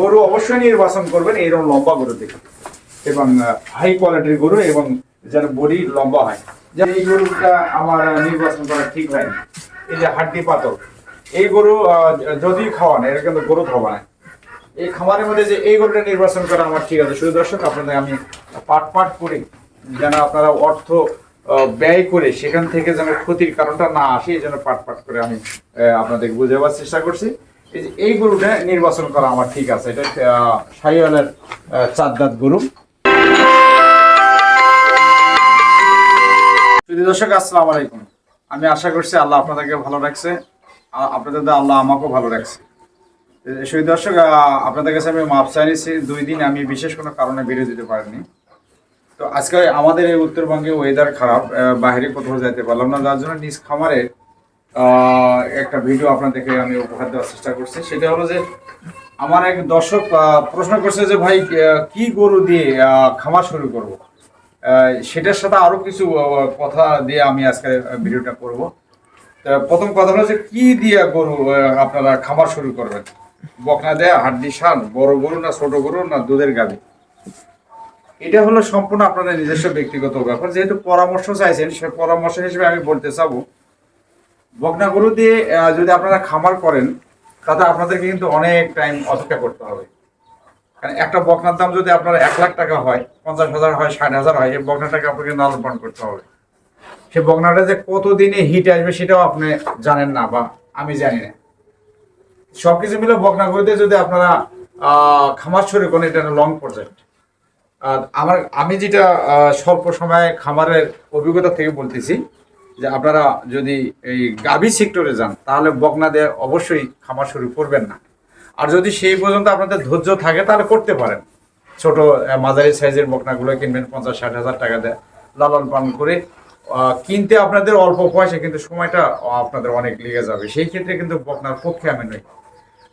গরু অবশ্যই নির্বাচন করবেন এইরকম লম্বা গরু দেখে। এবং হাই কোয়ালিটির গরু এবং যেন বডি লম্বা হয়। যেন এই গরুটা আমার নির্বাচন করা ঠিক হয়নি এই যে হাড্ডি পাতল। এই গরু যদি খাওয়ান এটা কিন্তু গরু খাওয়া না। এই খামারের মধ্যে যে এই গরুটা নির্বাচন করা আমার ঠিক আছে। শুধু দর্শক, আপনাদের আমি পাট পাট করি। যেন আপনারা অর্থ ব্যয় করে সেখান থেকে যেন ক্ষতির কারণটা না আসে, এই জন্য পাট পাট করে আমি আপনাদের বুঝাবার চেষ্টা করছি। এই যে এই গরুটা নির্বাচন করা আমার ঠিক আছে। এটা সাইওয়ালের চার দাঁত গরু। দর্শক, আসসালামু আলাইকুম। আমি আশা করছি আল্লাহ আপনাদেরকে ভালো রাখছে। আ- আপনাদের আল্লাহ আমাকেও ভালো রাখছে। সেই দর্শক আপনাদের কাছে আমি মাপ চাইছি, দুই দিন আমি বিশেষ কোনো কারণে বেরিয়ে দিতে পারিনি। তো আজকে আমাদের এই উত্তরবঙ্গে ওয়েদার খারাপ বাইরে কোথাও যাইতে পারলাম না। যার জন্য নিজ খামারে একটা ভিডিও আপনাদেরকে আমি উপহার দেওয়ার চেষ্টা করছি। সেটা হলো যে, আমার এক দর্শক প্রশ্ন করছে যে, ভাই কি গরু দিয়ে খামার শুরু করব? সেটার সাথে আরও কিছু কথা দিয়ে আমি আজকে ভিডিওটা করব। প্রথম কথা হলো যে, কি দিয়ে গরু আপনারা খামার শুরু করবেন? বকনা দেয়া, হাড্ডি, শাল, বড় গরু না ছোট গরু না দুধের গাভী? এটা হলো সম্পূর্ণ আপনাদের নিজস্ব ব্যক্তিগত ব্যাপার। যেহেতু পরামর্শ চাইছেন, সে পরামর্শ হিসেবে আমি বলতে চাবো বকনা গরু দিয়ে যদি আপনারা খামার করেন, তাতে আপনাদেরকে কিন্তু অনেক টাইম অপেক্ষা করতে হবে। কারণ একটা বকনার দাম যদি আপনার এক লাখ টাকা হয়, পঞ্চাশ হাজার হয়, ষাট হাজার হয়, এই বকনাটাকে আপনাকে লালন করতে হবে। সে বকনাটা যে কতদিনে হিট আসবে সেটাও আপনি জানেন না বা আমি জানি না। সব কিছু মিলে বকনা গরুতে যদি আপনারা খামার শুরু করেন, এটা লং প্রজেক্ট আর আমার, আমি যেটা স্বল্প সময়ে খামারের অভিজ্ঞতা থেকে বলতেছি যে আপনারা যদি এই গাভী সেক্টরে যান, তাহলে বকনা দিয়ে অবশ্যই খামার শুরু করবেন না। আর যদি সেই পর্যন্ত আপনাদের ধৈর্য থাকে, তাহলে করতে পারেন। ছোট মাঝারি সাইজের বকনাগুলো কিনবেন, পঞ্চাশ, ষাট হাজার টাকা দেয় লালন পালন করে কিনতে আপনাদের অল্প পয়সা, কিন্তু সময়টা আপনাদের অনেক লেগে যাবে। সেই ক্ষেত্রে কিন্তু বকনার পক্ষে আমি নই।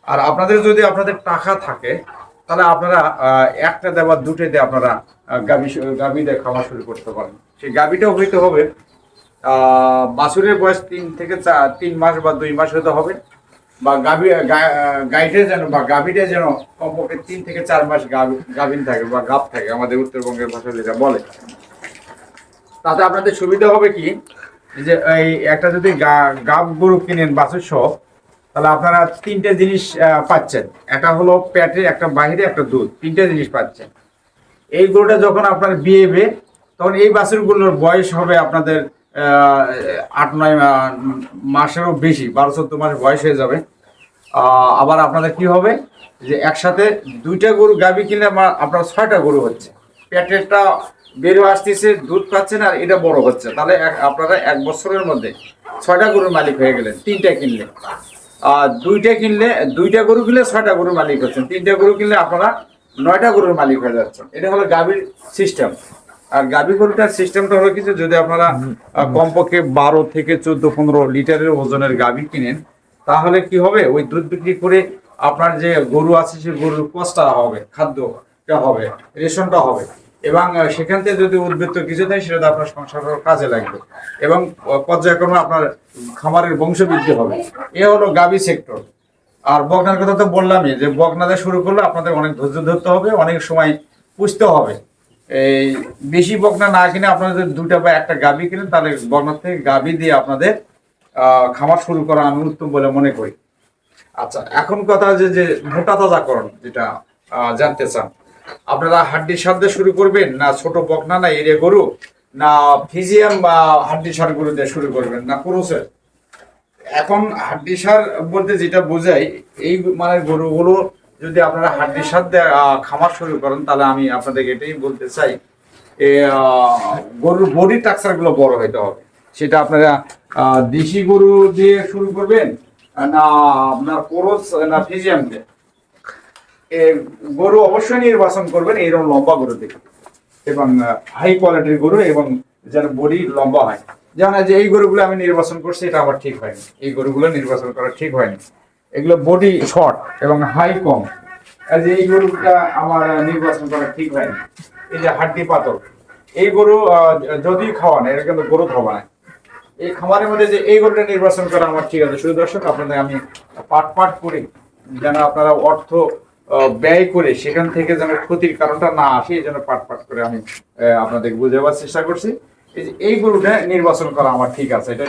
আর আপনাদের যদি আপনাদের টাকা থাকে, তাহলে আপনারা একটা দেওয়া দুটো দিয়ে আপনারা গাভী গাভী দিয়ে খাওয়া শুরু করতে পারেন। সেই গাভীটাও হইতে হবে বাছুরের বয়স তিন থেকে তিন মাস বা দুই মাস হতে হবে। বা গাভী গা- আহ, গাইটা যেন বা গাভীটা যেন কমপক্ষে তিন থেকে চার মাস গাভ- গাভীন থাকে বা গাভ থাকে আমাদের উত্তরবঙ্গের ভাষা যেটা বলে। তাতে আপনাদের সুবিধা হবে কি? যে এই একটা যদি গা- গাব গরু কিনেন বাছুর সহ তাহলে আপনারা তিনটে জিনিস পাচ্ছেন। একটা হলো প্যাটে একটা বাইরে একটা দুধ। তিনটে জিনিস পাচ্ছেন। এই গরুটা যখন আপনার বিয়েবে তখন এই বাছুরগুলোর বয়স হবে আপনাদের আট, নয় মাসেরও বেশি, বারো, চোদ্দ মাস বয়স হয়ে যাবে। আবার আপনাদের কি হবে? যে একসাথে দুইটা গরু গাবি কিনলে আপনার ছয়টা গরু হচ্ছে। পেটেরটা বেরো আসতেছে, দুধ পাচ্ছেন আর এটা বড় হচ্ছে। তাহলে আপনারা এক বছরের মধ্যে ছয়টা গরুর মালিক হয়ে গেলেন, তিনটা কিনলে। আর দুইটা কিনলে, দুইটা গরু কিনলে ছয়টা গরুর মালিক হচ্ছেন। তিনটা গরু কিনলে আপনারা নয়টা গরুর মালিক হয়ে যাচ্ছেন। এটা হলো গাভীর সিস্টেম আর গাভী গরুটার সিস্টেমটা হলো কিছু যদি আপনারা কমপক্ষে বারো থেকে চোদ্দ পনেরো লিটারের ওজনের গাভী কিনেন তাহলে কি হবে? ওই দুধ বিক্রি করে আপনার যে গরু আছে সেই গরুর কষ্টটা হবে খাদ্যটা হবে রেশনটা হবে। এবং সেখান থেকে যদি উদ্বৃত্ত কিছু দেয় সেটা আপনার সংসারের কাজে লাগবে। এবং পর্যায়ক্রমে আপনার খামারের বংশবৃদ্ধি হবে। এ হলো গাভী সেক্টর আর বগনার কথা তো বললামই যে বকনাতে শুরু করলে আপনাদের অনেক ধৈর্য ধরতে হবে অনেক সময় পুষতে হবে। এই বেশি বকনা না কিনে আপনাদের দুটা বা একটা গাভী কিনেন, তাহলে বকনার থেকে গাভী দিয়ে আপনাদের খামার শুরু করা আমি উত্তম বলে মনে করি। আচ্ছা এখন কথা যে যে মোটা তাজাকরণ, যেটা জানতে চান। আপনারা হাড্ডির সাথে শুরু করবেন, না ছোট বকনা না এরিয়া গরু, না ফিজিয়াম বা হাড্ডি সার গরু দিয়ে শুরু করবেন, না ক্রোসের? এখন হাড্ডি সার বলতে যেটা বোঝাই এই মানে গরুগুলো যদি আপনারা হাড্ডি সার দিয়ে আহ, খামার শুরু করেন তাহলে আমি আপনাদেরকে এটাই বলতে চাই গরুর বডি টাকচারগুলো বড় হইতে হবে। সেটা আপনারা দেশি গরু দিয়ে শুরু করবেন না আপনার কোরস না ফিজিয়াম দিয়ে। গরু অবশ্যই নির্বাচন করবেন এইরকম লম্বা গরু দেখে এবং হাই কোয়ালিটির গরু এবং যেন বডি লম্বা হয়। যেমন যে এই গরুগুলো আমি নির্বাচন করছি এটা আমার ঠিক হয়নি। এই গরুগুলো নির্বাচন করা ঠিক হয়নি। এগুলো বডি শর্ট এবং হাই কম। এই গরুটা আমার নির্বাচন করা ঠিক হয়নি। এই যে হাড্ডি পাতল এই গরু যদি খাওয়ান এটা কিন্তু গরু খাওয়া না এই খামারের মধ্যে যে এই গরুটা নির্বাচন করা আমার ঠিক আছে। শুধু দর্শক, আপনাদের আমি পাট পাট করি, যেন আপনারা অর্থ ব্যয় করে সেখান থেকে যেন ক্ষতির কারণটা না আসে, এই জন্য পাট পাট করে আমি আপনাদের বুঝাবার চেষ্টা করছি। এই যে এই গরুটা নির্বাচন করা আমার ঠিক আছে। এটা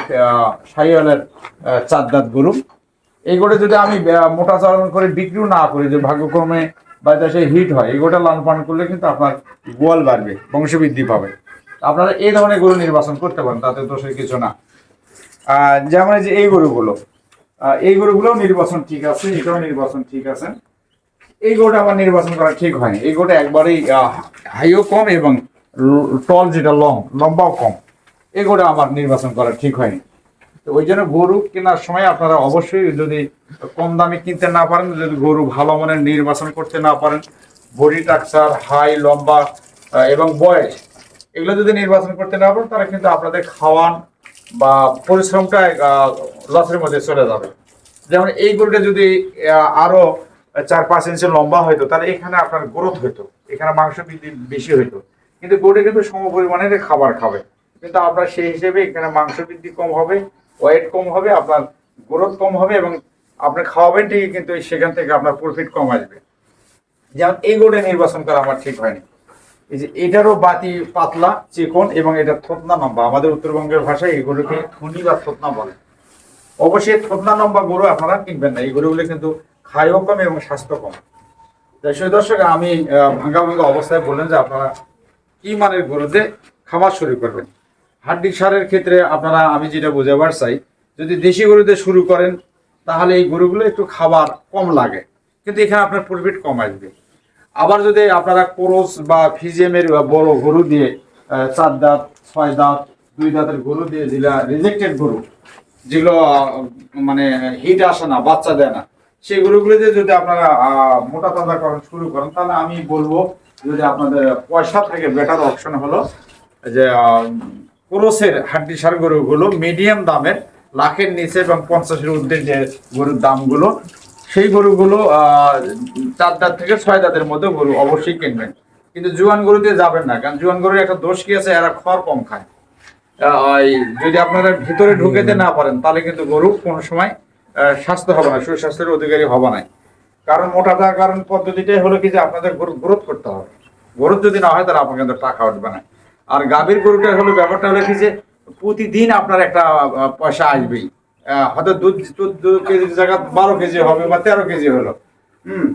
সাইওয়ালের চার দাঁত গরু। এই গোটা যদি আমি মোটা চালান করে বিক্রিও না করি, যে ভাগ্যক্রমে বা দেশে হিট হয় এই গোটা লালন পালন করলে কিন্তু আপনার গোয়াল বাড়বে, বংশবৃদ্ধি পাবে। আপনারা এই ধরনের গরু নির্বাচন করতে পারেন, তাতে দোষের কিছু না। যেমন যে এই গরুগুলো এই গরুগুলোও নির্বাচন ঠিক আছে, এটাও নির্বাচন ঠিক আছে। এই গরুটা আমার নির্বাচন করা ঠিক হয়নি। এই গোটা একবারেই হাইও কম এবং টল যেটা লং লম্বাও কম। এই গরুটা আমার নির্বাচন করা ঠিক হয়নি। তো ওই জন্য গরু কেনার সময় আপনারা অবশ্যই যদি কম দামে কিনতে না পারেন, যদি গরু ভালো মানের নির্বাচন করতে না পারেন, বডি টাকচার হাই, লম্বা এবং বয়স, এগুলো যদি নির্বাচন করতে না পারেন তারা কিন্তু আপনাদের খাওয়ান বা পরিশ্রমটা লসের মধ্যে চলে যাবে। যেমন এই গরুটা যদি আরও চার পাঁচ ইঞ্চি লম্বা হইতো, তাহলে এখানে আপনার গ্রোথ হইতো, এখানে মাংস বৃদ্ধি বেশি হইতো। কিন্তু গরুটা কিন্তু সম পরিমাণের খাবার খাবে। কিন্তু আপনার সেই হিসেবে এখানে মাংস বৃদ্ধি কম হবে ওয়েট কম হবে, আপনার গ্রোথ কম হবে এবং আপনি খাওয়াবেন ঠিকই, কিন্তু সেখান থেকে আপনার প্রফিট কম আসবে। যেমন এই গরুটা নির্বাচন করা আমার ঠিক হয়নি। এই যে এটারও বাতি পাতলা চিকন এবং এটা থতনা লম্বা। আমাদের উত্তরবঙ্গের ভাষায় এই গরুকে থুনি বা থোতনা বলে। অবশ্যই থতনা লম্বা গরু আপনারা কিনবেন না। এই গরুগুলো কিন্তু খায়ও কম এবং স্বাস্থ্য কম। তাই সেই দর্শক, আমি ভাঙ্গা ভাঙ্গা অবস্থায় বললেন যে আপনারা কি মানের গরুতে খাবার শুরু করবেন? হাড্ডি সারের ক্ষেত্রে আপনারা, আমি যেটা বোঝাবার চাই, যদি দেশি গরুতে শুরু করেন, তাহলে এই গরুগুলো একটু খাবার কম লাগে। কিন্তু এখানে আপনার প্রফিট কম আসবে। আবার যদি আপনারা কোরস বা ফিজিএমের বড় গরু দিয়ে চার দাঁত, ছয় দাঁত, দুই দাঁতের গরু দিয়ে যেগুলা রিজেক্টেড গরু, যেগুলো মানে হিট আসে না, বাচ্চা দেয় না, সেই গরুগুলো দিয়ে যদি আপনারা মোটা তাজা করা শুরু করেন, তাহলে আমি বলব, যদি আপনাদের পয়সা থেকে বেটার অপশন হলো, যে ক্রোসের হাড্ডি সার গরুগুলো মিডিয়াম দামের, লাখের নিচে এবং পঞ্চাশের ঊর্ধ্বে যে গরুর দামগুলো, সেই গরুগুলো চার দাঁত থেকে ছয় দাঁতের মধ্যে গরু অবশ্যই কিনবেন। কিন্তু জুয়ান গরুতে যাবেন না, কারণ জুয়ান গরুর একটা দোষ কি আছে? এরা খড় কম খায়। যদি আপনারা ভিতরে ঢুকেতে না পারেন, তাহলে কিন্তু গরু কোনো সময় স্বাস্থ্য হবে না, সুস্বাস্থ্যের অধিকারী হবে না। কারণ মোটা থাকার কারণ পদ্ধতিটাই হলো কি যে আপনাদের গরু গ্রোথ করতে হবে। গ্রোথ যদি না হয়, তাহলে আপনার কিন্তু টাকা উঠবে না। আর গাভীর গরুটা হলো ব্যাপারটা হলো কি যে প্রতিদিন আপনার একটা পয়সা আসবেই। হয়তো দুধ দুধ দু কেজির জায়গা বারো কেজি হবে বা তেরো কেজি হলো। হুম।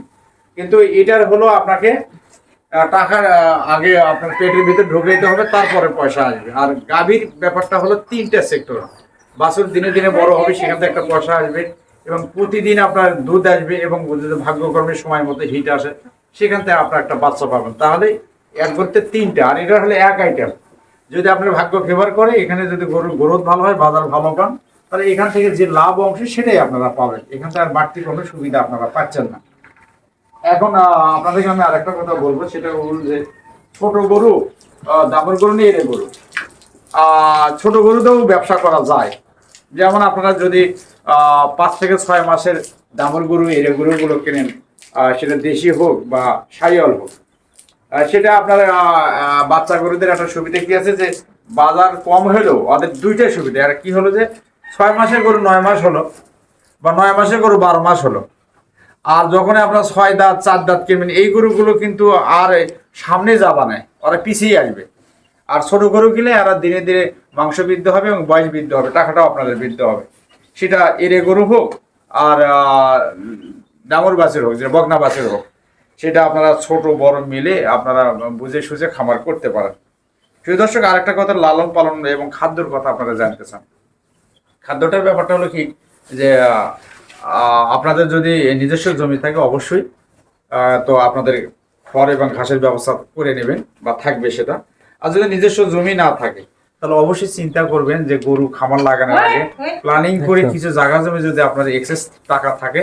কিন্তু এটার হলো আপনাকে টাকার আগে আপনার পেটের ভিতরে ঢুকে দিতে হবে, তারপরে পয়সা আসবে। আর গাভীর ব্যাপারটা হলো তিনটা সেক্টর। বাছুর দিনে দিনে বড় হবে, সেখান থেকে একটা পয়সা আসবে। এবং প্রতিদিন আপনার দুধ আসবে এবং যদি ভাগ্যকর্মের সময় মতো হিট আসে, সেখান থেকে আপনার একটা বাচ্চা পাবেন। তাহলে এক করতে তিনটা, আর এটা হলো এক আইটেম যদি আপনার ভাগ্য ফেভার করে, এখানে যদি গরুর গ্রোথ ভালো হয়, বাজার ভালো পান, তাহলে এখান থেকে যে লাভ অংশ, সেটাই আপনারা পাবেন। এখান থেকে আর বাড়তি কোনো সুবিধা আপনারা পাচ্ছেন না। এখন আপনাদেরকে আমি আরেকটা কথা বলব, সেটা বলুন যে ছোট গরু দামর গরু নিয়ে এরে গরু। ছোট গরুতেও ব্যবসা করা যায়। যেমন আপনারা যদি পাঁচ থেকে ছয় মাসের দামর গরু, এরে গরুগুলো কেনেন সেটা দেশি হোক বা সাইয়াল হোক সেটা আপনার বাচ্চা গরুদের একটা সুবিধা কি আছে যে বাজার কম হলেও ওদের দুইটাই সুবিধা। আর কি হলো যে, ছয় মাসের গরু নয় মাস হলো বা নয় মাসের গরু বারো মাস হলো। আর যখন আপনার ছয় দাঁত, চার দাঁত কিনবেন এই গরুগুলো কিন্তু আর সামনে যাবা না ওরা পিছিয়ে আসবে। আর ছোট গরু কিনে এরা দিনে দিনে মাংস বৃদ্ধি হবে এবং বয়স বৃদ্ধি হবে, টাকাটাও আপনাদের বৃদ্ধি হবে। সেটা এরে গরু হোক আর ডাঙর বাছের হোক, যে বগনা বাছের হোক। সেটা আপনারা ছোট বড় মিলে আপনারা বুঝে সুঝে খামার করতে পারেন। প্রিয় দর্শক আরেকটা কথা লালন পালন এবং খাদ্যর কথা আপনারা জানতে চান। খাদ্যটার ব্যাপারটা হলো কি যে আপনাদের যদি নিজস্ব জমি থাকে অবশ্যই আহ, তো আপনাদের খড় এবং ঘাসের ব্যবস্থা করে নেবেন বা থাকবে সেটা। আর যদি নিজস্ব জমি না থাকে তাহলে অবশ্যই চিন্তা করবেন যে গরু খামার লাগানোর আগে প্ল্যানিং করে কিছু জায়গা জমি যদি আপনার এক্সেস টাকা থাকে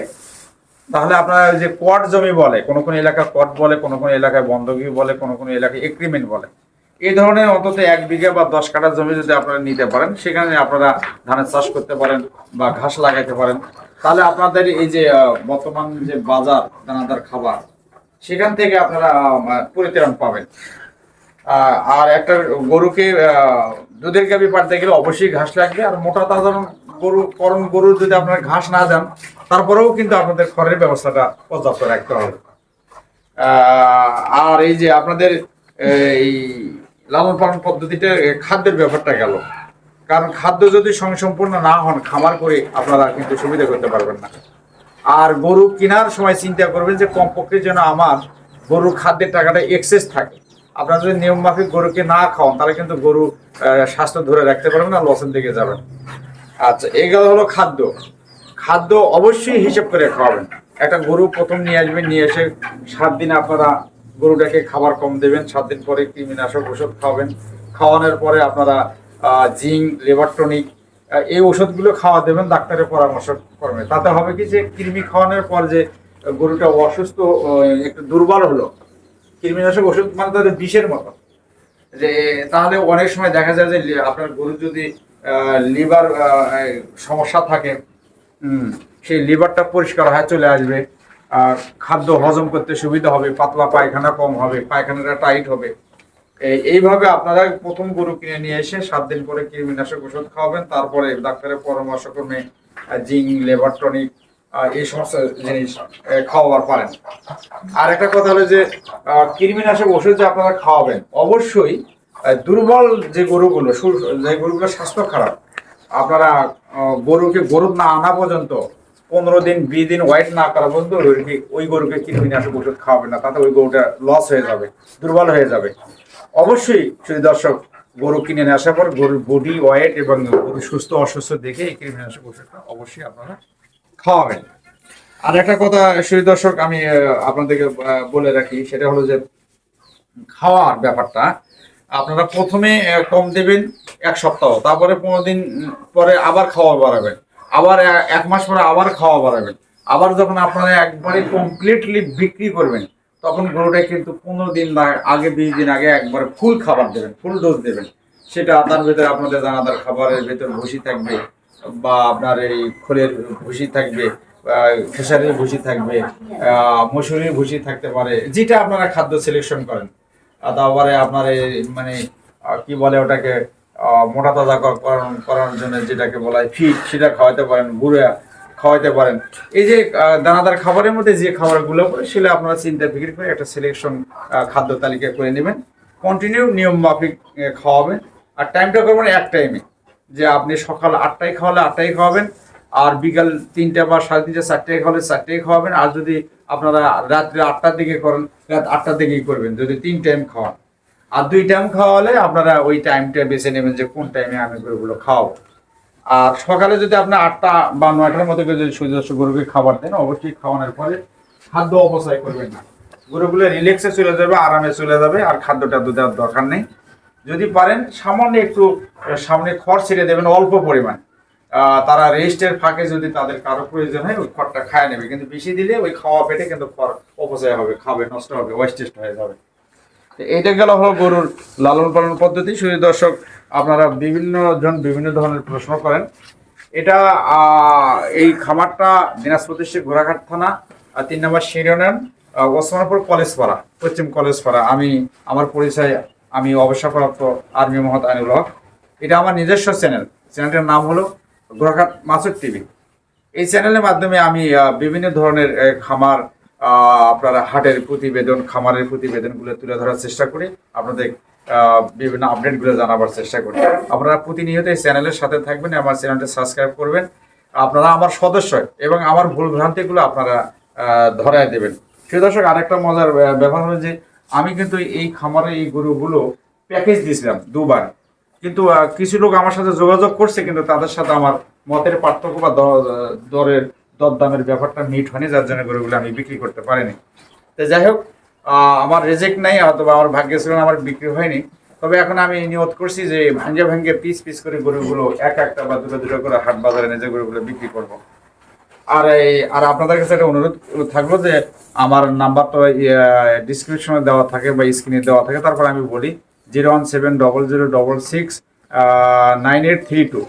তাহলে আপনার যে কোয়াট জমি বলে, কোন কোন এলাকা কোয়াট বলে, কোন কোন এলাকায় বন্ধকি বলে, কোন কোন এলাকায় এগ্রিমেন্ট বলে। এই ধরনের অন্তত এক বিঘা বা দশ কাঠা জমি যদি আপনারা নিতে পারেন, সেখানে আপনারা ধানের চাষ করতে পারেন বা ঘাস লাগাইতে পারেন। তাহলে আপনাদের এই যে বর্তমান যে বাজার, দানাদার খাবার, সেখান থেকে আপনারা পরিত্রাণ পাবেন। আর একটা গরুকে দুধের গাবি পাড়তে গেলে অবশ্যই ঘাস লাগবে, আর মোটা তাজা গরু, করণ গরুর যদি আপনার ঘাস না যান তারপরেও কিন্তু আপনাদের খড়ের ব্যবস্থাটা পর্যাপ্ত রাখতে হবে। আর এই যে আপনাদের, এই লালন পালন পদ্ধতিতে খাদ্যের ব্যাপারটা গেল। কারণ খাদ্য যদি সম্পূর্ণ না হন, খামার করে আপনারা কিন্তু সুবিধা করতে পারবেন না। আর গরু কেনার সময় চিন্তা করবেন যে কমপক্ষে যেন আমার গরুর খাদ্যের টাকাটা এক্সেস থাকে। আপনারা যদি নিয়ম মাফিক গরুকে না খাওয়ান, তাহলে কিন্তু গরু স্বাস্থ্য ধরে রাখতে পারবেন না, লসের দিকে যাবেন। আচ্ছা এগুলো হলো খাদ্য। খাদ্য অবশ্যই হিসেব করে খাওয়াবেন। একটা গরু প্রথম নিয়ে আসবেন, নিয়ে এসে সাত দিন আপনারা গরুটাকে খাবার কম দেবেন, সাত দিন পরে কৃমিনাশক ওষুধ খাওয়াবেন। খাওয়ানোর পরে আপনারা জিঙ্ক লেবারটনিক এই ওষুধগুলো খাওয়া দেবেন, ডাক্তারের পরামর্শ করবেন। তাতে হবে কি যে কৃমি খাওয়ানোর পর যে গরুটা অসুস্থ একটু দুর্বল হলো, কৃমিনাশক ওষুধ মানে তাদের বিষের মতো। যে তাহলে অনেক সময় দেখা যায় যে, আপনার গরু যদি লিভার সমস্যা থাকে সেই লিভারটা পরিষ্কার হয়ে চলে আসবে। আর খাদ্য হজম করতে সুবিধা হবে, পাতলা পায়খানা কম হবে, পায়খানাটা টাইট হবে। এইভাবে আপনারা প্রথম গরু কিনে নিয়ে এসে সাত দিন পরে কৃমিনাশক ওষুধ খাওয়াবেন, তারপরে ডাক্তারের পরামর্শ ক্রমে জিঙ্ক লেবার টনিক এই সমস্ত জিনিস খাওয়াবার পারেন। আর একটা কথা হলো যে কৃমিনাশক ওষুধ যে আপনারা খাওয়াবেন, অবশ্যই দুর্বল যে গরুগুলো যে গরুগুলো স্বাস্থ্য খারাপ, আপনারা গরুকে গরু না আনা পর্যন্ত পনেরো দিন, বিশ দিন ওয়াইট না করা পর্যন্ত ওই- ওই গরুকে কৃমিনাশক ওষুধ খাওয়াবেন না, তাতে ওই গরুটা লস হয়ে যাবে, দুর্বল হয়ে যাবে। অবশ্যই শুধু দর্শক, গরু কিনে নিয়ে আসার পর গরুর বডি ওয়েট এবং গরু সুস্থ, অসুস্থ দেখে এই কৃমিনাশক ওষুধটা অবশ্যই আপনারা খাওয়াবেন। আর একটা কথা শুধু দর্শক, আমি আপনাদেরকে বলে রাখি, সেটা হলো যে, খাওয়ার ব্যাপারটা আপনারা প্রথমে কম দেবেন এক সপ্তাহ, তারপরে পনেরো দিন পরে আবার খাওয়া বাড়াবেন। আবার এক মাস পরে আবার খাওয়া বাড়াবেন। আবার যখন আপনারা একবারে কমপ্লিটলি বিক্রি করবেন, তখন গরুটা কিন্তু পনেরো দিন বা আগে বিশ দিন আগে একবার ফুল খাবার দেবেন ফুল ডোজ দেবেন। সেটা তার ভেতরে আপনাদের দানাদার খাবারের ভেতর ভুসি থাকবে বা আপনার এই খোলের ভুসি থাকবে খেসারির ভুসি থাকবে মসুরির ভুসি থাকতে পারে, যেটা আপনারা খাদ্য সিলেকশন করেন। তারপরে আপনার এই মানে কি বলে ওটাকে মোটা তাজা কর- করানোর জন্য যেটাকে বলা হয় ফিট, সেটা খাওয়াতে পারেন, গুঁড়া খাওয়াতে পারেন। এই যে দানাদার খাবারের মধ্যে যে খাবারগুলো পড়ে, সেগুলো আপনারা চিন্তা ফিকির করে একটা সিলেকশন খাদ্য তালিকা করে নেবেন। কন্টিনিউ নিয়ম মাফিক খাওয়াবেন। আর টাইমটা করবেন এক টাইমে যে আপনি সকাল আটটায় খাওয়ালে আটটায় খাওয়াবেন আর বিকাল তিনটা বা সাড়ে তিনটা, চারটে খাওয়ালে চারটায় খাওয়াবেন। আর যদি আপনারা রাত্রে আটটার দিকে করেন, রাত আটটার দিকেই করবেন, যদি তিন টাইম খাওয়ান। আর দুই টাইম খাওয়ালে আপনারা ওই টাইমটা বেছে নেবেন যে কোন টাইমে আমি গরুগুলো খাওয়াবো। আর সকালে যদি আপনি আটটা বা নয়টার মধ্যে করে যদি সূর্যাস্ত গরুকে খাবার দেন, অবশ্যই খাওয়ানোর পরে খাদ্য অপচয় করবেন না। গরুগুলো রিল্যাক্সে চলে যাবে, আরামে চলে যাবে, আর খাদ্যটা দেওয়ার দরকার নেই। যদি পারেন, সামান্য একটু, সামনে খড় ছেড়ে দেবেন অল্প পরিমাণ। তারা রেস্টের ফাঁকে যদি তাদের কারও প্রয়োজন হয়, ওই খড়টা খায় নেবে। কিন্তু বেশি দিলে ওই খাওয়া পেটে কিন্তু খড় অপচয় হবে, খাবে, নষ্ট হবে ওয়েস্টেস্ট হয়ে যাবে। এটা গেল হলো গরুর লালন পালন পদ্ধতি। শুধু দর্শক, আপনারা বিভিন্ন জন বিভিন্ন ধরনের প্রশ্ন করেন। এটা এই খামারটা দিনাজপুর ডিস্ট্রিক্ট ঘোড়াঘাট থানা, আর তিন নম্বর শিরোনাম ওসমানপুর কলেজ পাড়া, পশ্চিম কলেজ পাড়া। আমি, আমার পরিচয়, আমি অবসরপ্রাপ্ত আর্মি মোহাম্মদ আনিউল হক। এটা আমার নিজস্ব চ্যানেল চ্যানেলটার নাম হলো ঘোড়াঘাট মাসুদ টিভি। এই চ্যানেলের মাধ্যমে আমি বিভিন্ন ধরনের খামার আপনারা হাটের প্রতিবেদন, খামারের প্রতিবেদনগুলো তুলে ধরার চেষ্টা করি। আপনাদের বিভিন্ন আপডেটগুলো জানাবার চেষ্টা করি। আপনারা প্রতিনিয়ত এই চ্যানেলের সাথে থাকবেন, আমার চ্যানেলটা সাবস্ক্রাইব করবেন। আপনারা আমার সদস্য এবং আমার ভুল ভ্রান্তিগুলো আপনারা ধরায় দেবেন। সেই দর্শক, আরেকটা মজার ব্যাপার হলো যে, আমি কিন্তু এই খামারে এই গরুগুলো প্যাকেজ দিয়েছিলাম দুবার। কিন্তু কিছু লোক আমার সাথে যোগাযোগ করছে, কিন্তু তাদের সাথে আমার মতের পার্থক্য বা দরের দরদামের ব্যাপারটা মিট হয়নি, যার জন্য গরুগুলো আমি বিক্রি করতে পারিনি। তো যাই হোক আমার রেজেক্ট নাই, অথবা আমার ভাগ্য ছিল আমার বিক্রি হয়নি। তবে এখন আমি নিয়ত করছি যে ভাঙ্গে ভাঙ্গে পিস পিস করে গরুগুলো এক একটা বা দুটো দুটো করে হাট বাজারে নিজে গরুগুলো বিক্রি করব। আর এই, আর আপনাদের কাছে একটা অনুরোধ থাকল যে, আমার নাম্বারটা ডিসক্রিপশনে দেওয়া থাকে বা স্ক্রিনে দেওয়া থাকে, তারপর আমি বলি zero one seven double zero double six nine eight three two.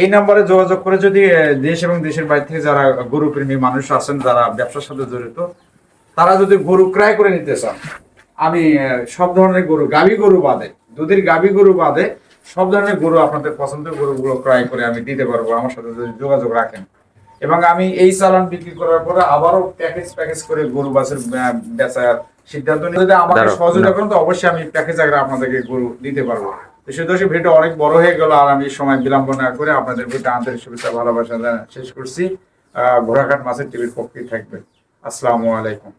এই নাম্বারে যোগাযোগ করে যদি দেশ এবং দেশের বাইরে থেকে যারা গরুপ্রেমী মানুষ আছেন, যারা ব্যবসার সাথে জড়িত, তারা যদি গরু ক্রয় করে নিতে চান, আমি সব ধরনের গরু, গাভী গরু বাদে, দুধের গাভী গরু বাদে, সব ধরনের গরু আপনাদের পছন্দের গরুগুলো ক্রয় করে আমি দিতে পারব। আমার সাথে যদি যোগাযোগ রাখেন। এবং আমি এই চালান বিক্রি করার পরে আবারও প্যাকেজ প্যাকেজ করে গরু বাসের বেচার সিদ্ধান্ত নিয়ে যদি আমাকে সহযোগিতা করেন তো অবশ্যই আমি প্যাকেজ আগে আপনাদেরকে গরু দিতে পারব। তো ভিডিও অনেক বড় হয়ে গেল আর আমি সময় বিলম্ব না করে আপনাদের প্রতি আন্তরিক শুভেচ্ছা ভালোবাসা শেষ করছি। আহ ঘোড়াঘাট মাছের টিভির পক্ষেই থাকবে আসসালামু আলাইকুম।